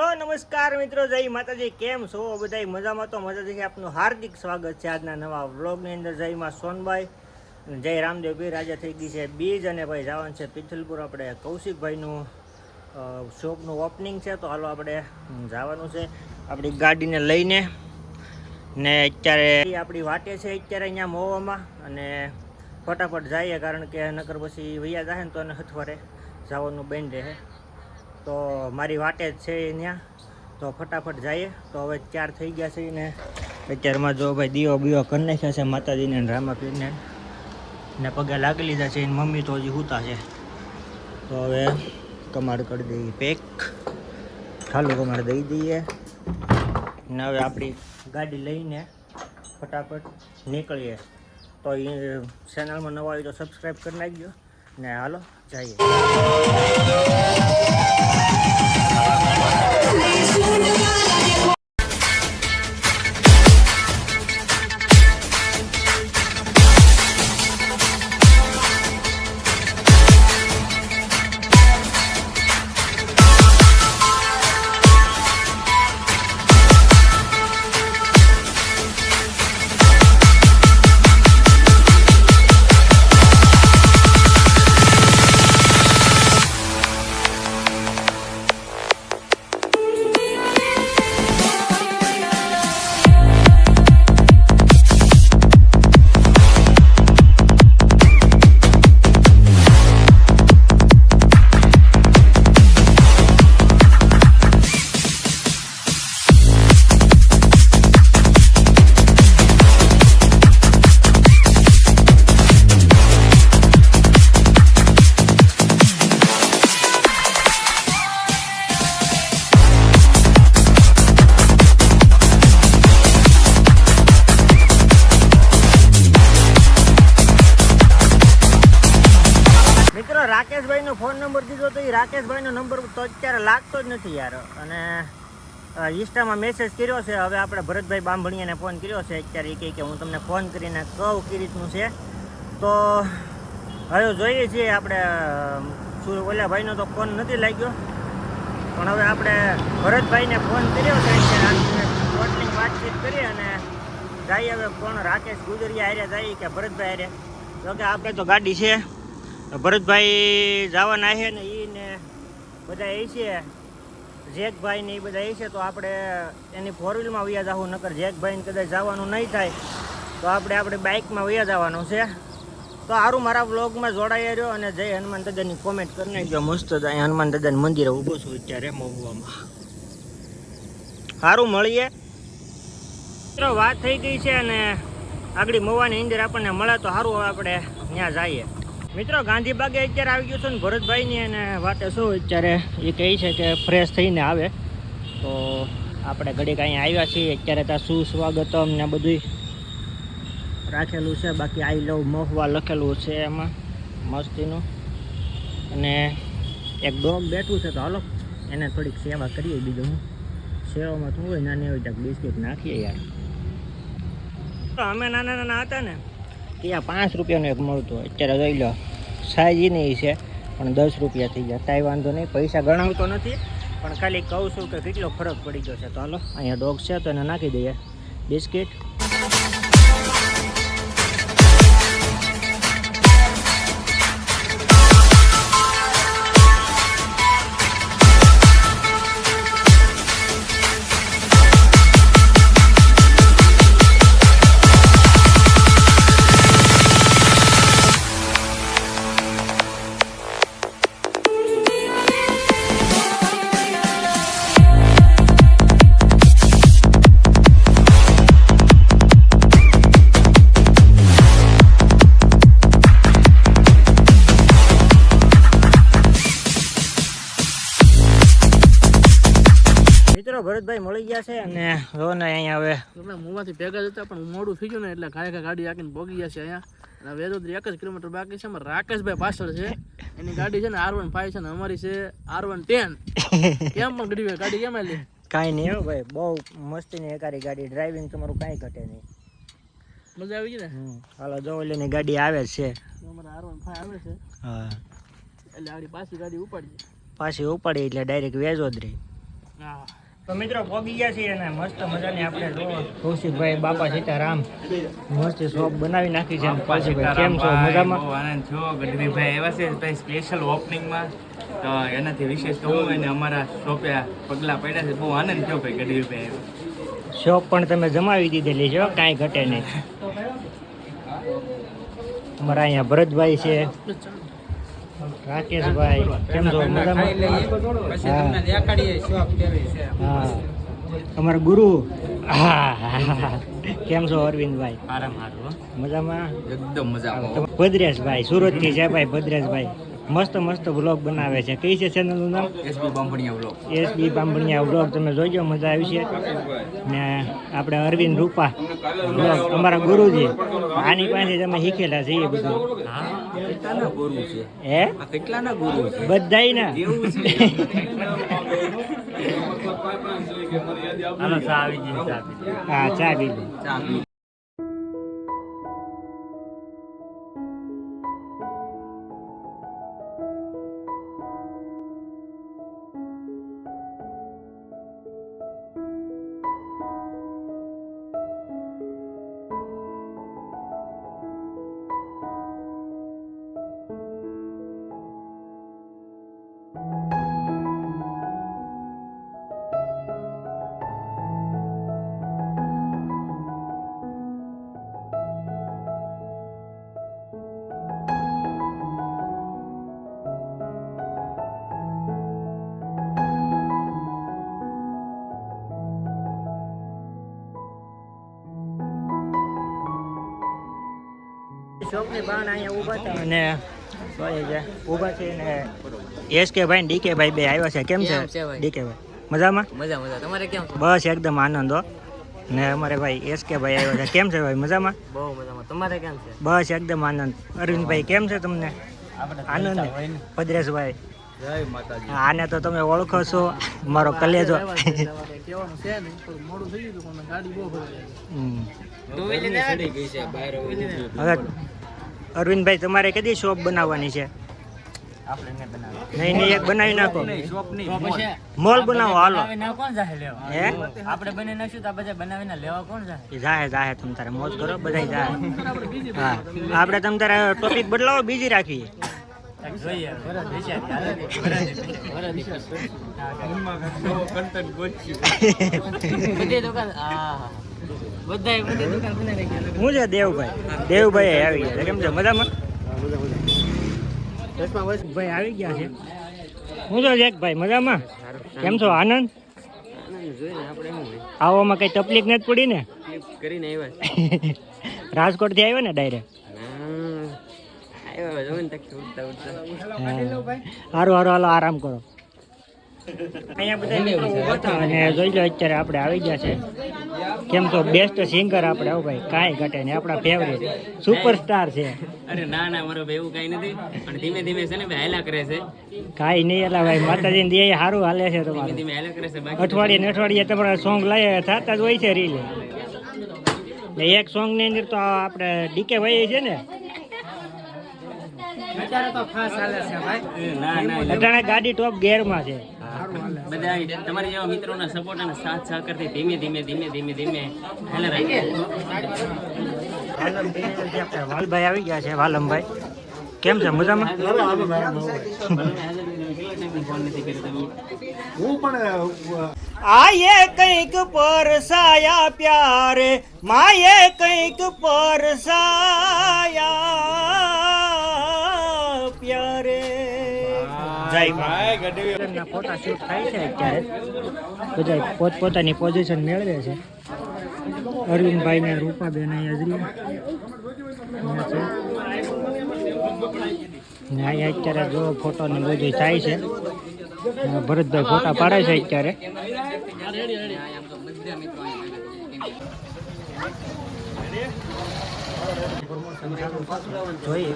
Hello, નમસ્કાર મિત્રો, જય માતાજી, કેમ છો? બધા મજામાં તો મજાથી આપનું હાર્દિક સ્વાગત છે આજના નવા વ્લોગની અંદર. જયમાં સોનભાઈ જય રામદેવ પીર આજે થઈ ગઈ છે બીજ અને ભાઈ જવાનું છે પિથલપુર. આપણે કૌશિકભાઈનું શોપનું ઓપનિંગ છે, તો હાલો આપણે જવાનું છે. આપણી ગાડીને લઈને ને અત્યારે આપણી વાટે છે, અત્યારે અહીંયા મોવામાં. અને ફટાફટ જઈએ, કારણ કે નકર પછી વૈયા જાય ને તો એને હથવારે જવાનું બંધ રહે. તો મારી વાટે જ છે ત્યાં તો ફટાફટ જઈએ. તો હવે ચાર થઈ ગયા છે ને અત્યારમાં જો ભાઈ દીવો બીવો કરી નાખ્યા છે માતાજીને રામાપીરને. ને પગે લાગી લીધા છે એની મમ્મી તો હજી સૂતા છે. તો હવે કમાડ કરી દઈએ પેક. ચાલુ કમાડ દઈ દઈએ. ને હવે આપણી ગાડી લઈને ફટાફટ નીકળીએ. તો એ ચેનલમાં નવા હોય તો સબસ્ક્રાઈબ કરી નાખજો. ને હાલો. જઈએ રાકેશભાઈનો નંબર તો અત્યારે લાગતો જ નથી યાર. અને ઇન્સ્ટામાં મેસેજ કર્યો છે. હવે આપણે ભરતભાઈ બાંભણીયાને ફોન કર્યો છે. અત્યારે એ કે હું તમને ફોન કરીને કહું કઈ રીતનું છે. તો, હવે જોઈએ છીએ આપણે ઓલા તો ફોન નથી લાગ્યો. પણ હવે આપણે ભરતભાઈને ફોન કર્યો છે. અત્યારે વાતચીત કરી અને જાય હવે કોણ રાકેશ ગુજરિયા હારે જાય કે ભરતભાઈ હારે. જોકે આપણે તો ગાડી છે. ભરતભાઈ જવાના છે ને એ બધા એ છે, જેકભાઈ ને એ બધા એ છે, તો આપણે એની ફોર વ્હીલમાં વયા જવું નકર જેકભાઈને કદાચ જવાનું નહીં થાય, તો આપણે આપણે બાઇકમાં વયા જવાનું છે. તો સારું મારા વ્લોગમાં જોડાઈ રહ્યો અને જય હનુમાન દાદાની કોમેન્ટ કરી નાખજો. મસ્ત અહીંયા હનુમાન દાદાના મંદિરે ઊભો છું અત્યારે મહુવામાં. સારું મળીએ. મિત્રો, વાત થઈ ગઈ છે અને આગળ મવાની અંદર આપણને મળે તો સારું આપણે ત્યાં જઈએ. મિત્રો ગાંધીબાગે અત્યારે આવી ગયું છે ભરતભાઈની અને વાતે શું, અત્યારે એ કહે છે કે ફ્રેશ થઈને આવે. તો આપણે ઘડીક અહીંયા આવ્યા છીએ. અત્યારે ત્યાં શું સ્વાગતમ ને બધું રાખેલું છે. બાકી આઈ લવ મહુવા લખેલું છે એમાં, મસ્તીનું. અને એક ડોગ બેઠું છે તો હાલો, એને થોડીક સેવા કરીએ બીજું હું. સેવામાં શું હોય, નાની હોય ત્યાં બિસ્કિટ નાખીએ યાર. અમે નાના નાના હતા ને ત્યાં પાંચ રૂપિયાનું એક મળતું અત્યારે જોઈ લો સાઈઝ નહીં છે, પણ દસ રૂપિયા થઈ ગયા. કાંઈ વાંધો નહીં, પૈસા ગણાવતો નથી, પણ ખાલી કહું છું કે કેટલો ફરક પડી ગયો છે. તો હાલો, અહીંયા ડોગ છે, તો એને નાખી દઈએ. બિસ્કિટ ભરતભાઈ મળી ગયા છે અને જો ને અહીંયા હવે મોંમાંથી ભેગા જતા પણ મોડું થઈ ગયું ને એટલે ઘાય ઘા ગાડી આકીને ભોગી ગયા છે અહીંયા. અને વેદોદરી એક જ કિલોમીટર બાકી છે અમારે રાકેશભાઈ પાછળ છે. એની ગાડી છે ને આર વન ફાઈવ છે ને અમારી છે આર વન ટેન. કેમ પણ ગડી ગાડી કેમ આલી? કાંઈ નહીં હો ભાઈ બહુ મસ્તીની એકારી ગાડી ડ્રાઇવિંગ તમારું કાંઈ ઘટે નહીં. મજા આવી ગઈ ને? હાલો જો ઓલીની ગાડી આવે જ છે. અમારે આર વન ફાઈવ આવે છે. હા. એટલે આડી પાછી ગાડી ઉપાડી. પાછી ઉપાડી એટલે ડાયરેક્ટ વેજોદરી. હા. તો મિત્રો ગયા છીએ અને મસ્ત મજાની આપણે કૌશિકભાઈ બાપા સીતારામ મસ્ત શોપ બનાવી નાખી છે. કૌશિકભાઈ કેમ છો? મજામાં? આનંદ થયો ગઢવીભાઈ એવા છે ભાઈ સ્પેશિયલ ઓપનિંગમાં તો એનાથી વિશેષ કહું અને અમારા શોપે પગલા પડ્યા છે. બહુ આનંદ થયો ભાઈ ગઢવીભાઈ શોપ પણ તમે જમાવી દીધેલી છો કાંઈ ઘટે નહીં. અમારા અહીંયા ભરતભાઈ છે. રાકેશભાઈ કેમ છો? મજામાં? અમારા ગુરુ. કેમ છો અરવિંદભાઈ? મજામાં? એકદમ મજા ભદ્રેશભાઈ સુરતથી છે ભાઈ ભદ્રેશભાઈ. મસ્ત મસ્ત વ્લોગ બનાવે છે. કઈ છે ચેનલનું નામ? SB Bambhaniya vlog SB Bambhaniya vlog તમે જોજો મજા આવી છે. ને આપણે અરવિંદ રૂપા વ્લોગ અમારા ગુરુજી. આની પાસે તમે શીખેલા છે એ બધું. હે કેટલાના ગુરુ છે? બધાય ના હા ચા ચા અહીંયા ઊભા છે અને સોરી છે ઊભા છે ને ભાઈ ડીકે ભાઈ બે આવ્યા છે. કેમ છે? ડીકે ભાઈ? મજામાં? મજા મજા તમારે કેમ બસ એકદમ આનંદ હો. ને અમારે ભાઈ એસ કે ભાઈ આવ્યો છે. કેમ છે ભાઈ? મજામાં? બહુ મજામાં. તમારે કેમ છે? બસ એકદમ આનંદ. અરવિંદભાઈ કેમ છે તમને? આનંદ. ભદ્રેશભાઈ. આને તો તમે ઓળખો છો. મારો કલેજો. હવે અરવિંદભાઈ તમારે કદી શોપ બનાવવાની છે? આપણે નહીં નહીં એક બનાવી નાખો. મોલ. બનાવો હાલો. હે? આપણે બની નાખશું તો બધા બનાવીને લેવા કોણ જાહે? જાહે જાહે તમ તારે મોજ કરો બધા જાહે. હા આપણે તમ તારે ટોપિક બદલાવો બીજી રાખીએ. જોઈએ હા છે દેવભાઈ? દેવભાઈ આવી ગયા. કેમ છે? મજામાં? ભાઈ આવી ગયા છે. હું છો જેકભાઈ મજામાં? કેમ છો? આનંદ? આવવામાં કઈ તકલીફ નથી પડી ને? કરીને આવ્યા રાજકોટથી આવ્યો ને ડાયરેક્ટ સારું સારું હાલો આરામ કરો. અહીંયા બધા અને જોઈ લો અત્યારે આપણે આવી ગયા છે. કેમ તો બેસ્ટ સિંગર આપણે આવો ભાઈ કાંઈ ઘટે નહીં આપણા ફેવરેટ સુપરસ્ટાર છે. અરે ના ના મારો ભાઈ એવું કાંઈ નથી પણ ધીમે ધીમે છે ને ભાઈ કરે છે. કાંઈ નહીં એટલે ભાઈ માતાજીને દે સારું હાલે છે ધીમે ધીમે હાલ્યા કરે છે અઠવાડિયે ને અઠવાડિયે તમારા સોંગ લાવ્યા થતા જ હોય છે રીલ ને એક સોંગની અંદર તો આપણે ડીકે ભાઈ છે ને ના ના અટાણે ગાડી ટોપ ગેરમાં છે. બધા તમારી જેવા મિત્રોના સપોર્ટ અને સાથ સહકારથી ધીમે ધીમે ધીમે ધીમે ધીમે હેલે રાખીએ વાલભાઈ આવી ગયા છે વાલમભાઈ. કેમ છે મજામાં? આયે કંઈક પરસાયા પ્યારે માયે કંઈક પરસાયા મા ફોટા શૂટ થાય છે અત્યારે. બધા પોતપોતાની પોઝિશન મેળવે છે. અરવિંદભાઈ ને રૂપાબેન હાજરી અહીંયા અત્યારે જો ફોટો ને બધું થાય છે. ભરતભાઈ ફોટા પાડે છે અત્યારે. જોઈએ.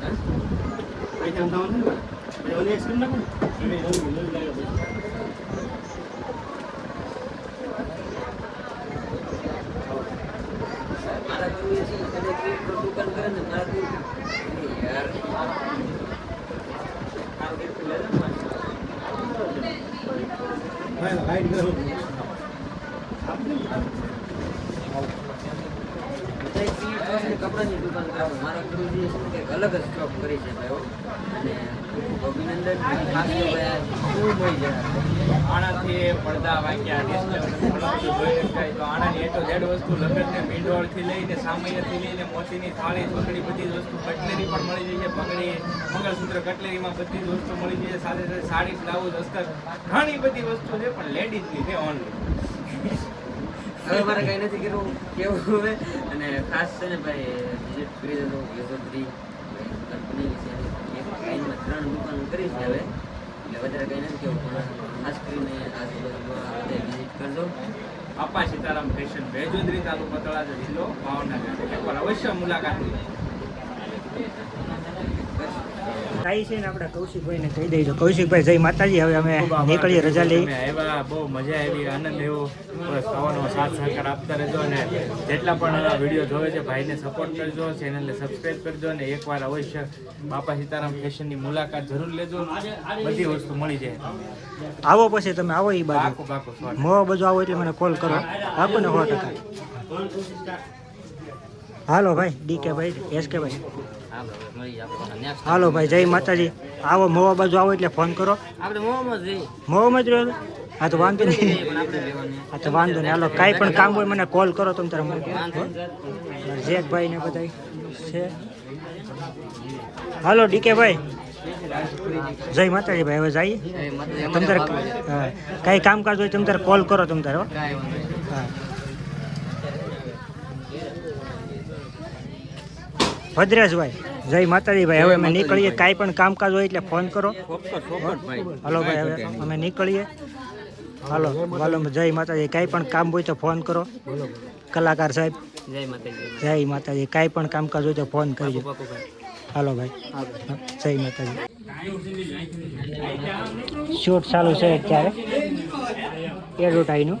પેલા ઓલું સોંગ વાવ નાખી એટલે વ્યૂ વધારે આવે મારા ગુરુ છે ને કદાચ એક દુકાન કરે ને મારા ગુરુ અલગ જ શોખ કરી છે ભાઈઓ. અને અભિનંદન ખાસ ખૂબ મળી જાય આણાથી પડદા વાંક્યા તો આણાની એ તો જેડ વસ્તુ લગ્નને મીંડોળથી લઈને, સામૈયાથી લઈને, મોતીની થાળી પકડી બધી જ વસ્તુ કટલેરી પણ મળી જાય છે. પગડી, મંગળસૂત્ર કટલેરીમાં બધી જ વસ્તુ મળી જાય છે. સાથે સાથે સાડી, બ્લાઉઝ, અસ્તર, ઘણી બધી વસ્તુ છે, પણ લેડીઝની છે ઓનલી હવે મારે કઈ નથી કર્યું કેવું હવે? અને ખાસ છે ને ભાઈ વિઝિટ કરી કંપની છે એક લાઈનમાં ત્રણ દુકાન કરી હવે. એટલે વધારે કઈ નથી. કેવું પણ ખાસ કરીને આ કરજો. બાપા સીતારામ ફેશન ભેજોદરી તાલુકો તળાજા જિલ્લો ભાવનગર. એકવાર અવશ્ય મુલાકાત લો થાય છે ને આપણે કૌશિકભાઈને કહી દઈશું કૌશિકભાઈ જય માતાજી. હવે અમે નીકળીએ રજા લઈ. આવ્યા બહુ મજા આવી આનંદ એવો ખાવાનો સાથ સહકાર આપતા રહેજો અને જેટલા પણ વીડિયો જોવે છે ભાઈને સપોર્ટ કરજો ચેનલને સબસ્ક્રાઈબ કરજો અને એકવાર અવશ્ય બાપા સીતારામ ફેશનની મુલાકાત જરૂર લેજો. બધી વસ્તુ મળી જાય આવો પછી તમે આવો એ બાજુ. મો બાજુ આવો એટલે મને કોલ કરો. આપો ને સો ટકા. હાલો ભાઈ ડી કે ભાઈ એસ કે ભાઈ. હાલો ભાઈ જય માતાજી. આવો મોવા બાજુ આવો એટલે ફોન કરો. આપણે મોવામાં જ રહ્યો? હા તો વાંધો નહીં. હા તો વાંધો નહીં. હાલો કાંઈ પણ કામ હોય મને કોલ કરો તમે તારે. જેકભાઈ ને બધા છે. હાલો ડીકે ભાઈ જય માતાજી ભાઈ હવે જઈએ. તમ તારે કાંઈ કામકાજ હોય તમ તારે કોલ કરો તમ તારે હો. કાંઈ વાંધો નહીં. હા ભદ્રેશભાઈ જય માતાજી ભાઈ હવે અમે નીકળીએ. કાંઈ પણ કામકાજ હોય એટલે ફોન કરો. હાલો ભાઈ હવે અમે નીકળીએ. હાલો હાલો જય માતાજી. કાંઈ પણ કામ હોય તો ફોન કરો. કલાકાર સાહેબ. જય માતાજી. જય માતાજી. કાંઈ પણ કામકાજ હોય તો ફોન કરજો. હાલો ભાઈ. જય માતાજી. શૂટ ચાલુ છે અત્યારે. એડવર્ટાઈઝનું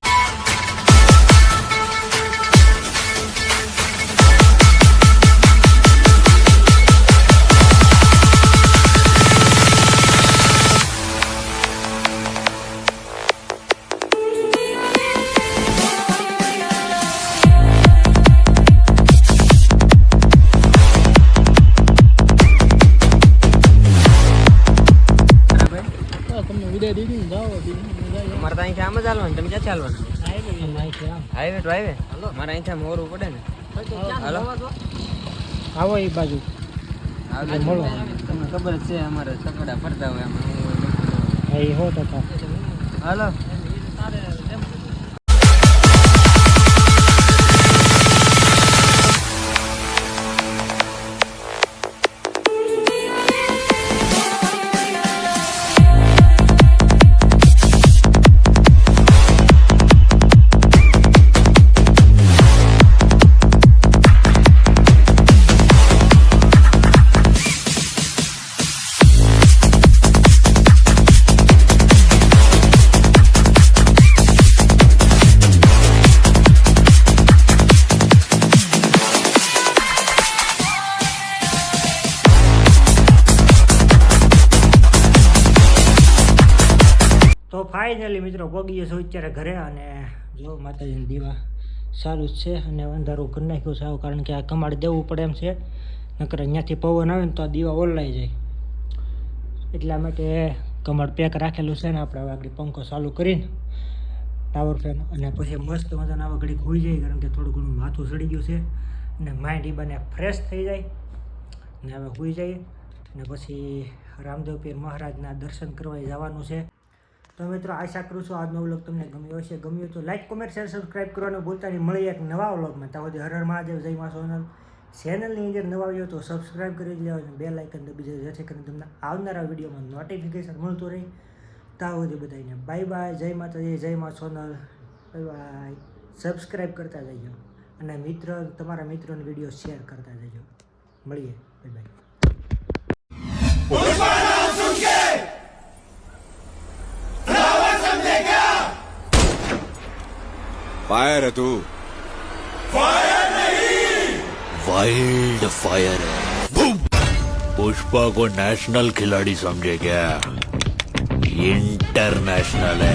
અમારે તો અહીંથી આમ જ હાલવાનું. તમે ક્યાં ચાલવાનું હાઈવે ટુ હાઈવે મારે અહીંથી આમ ઓરવું પડે ને. હાલો. આવો એ બાજુ. તમને ખબર જ છે અમારે સકડા ફરતા હોય હાલો. ફાઇનલી મિત્રો પગીએ છું અત્યારે ઘરે અને જો માતાજીની દીવા સારું જ છે અને અંધારું કરી નાખ્યું છે કારણ કે આ કમાડ દેવું પડે એમ છે. નકર અહીંયાથી પવન આવે ને તો આ દીવા ઓલાઈ જાય. એટલા માટે કમાડ પેક રાખેલું છે ને આપણે હવે આગળ પંખો ચાલુ કરીને ટાવર ફેન અને પછી મસ્ત મજાના આવા ઘડીક હોઈ જાય કારણ કે થોડું ઘણું માથું સડી ગયું છે અને માઇન્ડ એ ફ્રેશ થઈ જાય ને હવે હોઈ જઈએ ને પછી રામદેવ પીર મહારાજના દર્શન કરવા જવાનું છે. તો મિત્રો, આશા કરું છું આજનો વ્લોગ તમને ગમ્યો હશે. ગમ્યો તો લાઈક કોમેન્ટ શેર સબસ્ક્રાઈબ કરવાનું ભૂલતા નહીં. મળીએ એક નવા વ્લોગમાં. ત્યાં સુધી હર મહાદેવ, જય મા સોનલ. ચેનલની અંદર નવા આવ્યો તો સબસ્ક્રાઈબ કરી જ લેવાનું. બે લાઇકન દબી દેજો જેથી કરીને તમને આવનારા વિડીયોમાં નોટિફિકેશન મળતું રહે. ત્યાં સુધી બધાને બાય બાય જય માતાજી, જય મા સોનલ. બાય સબસ્ક્રાઈબ કરતા જજો. અને મિત્ર, તમારા મિત્રોને વીડિયો શેર કરતા જજો. મળીએ. બાય બાય फायर है तू वाइल्ड फायर है पुष्पा को नेशनल खिलाड़ी समझे क्या इंटरनेशनल है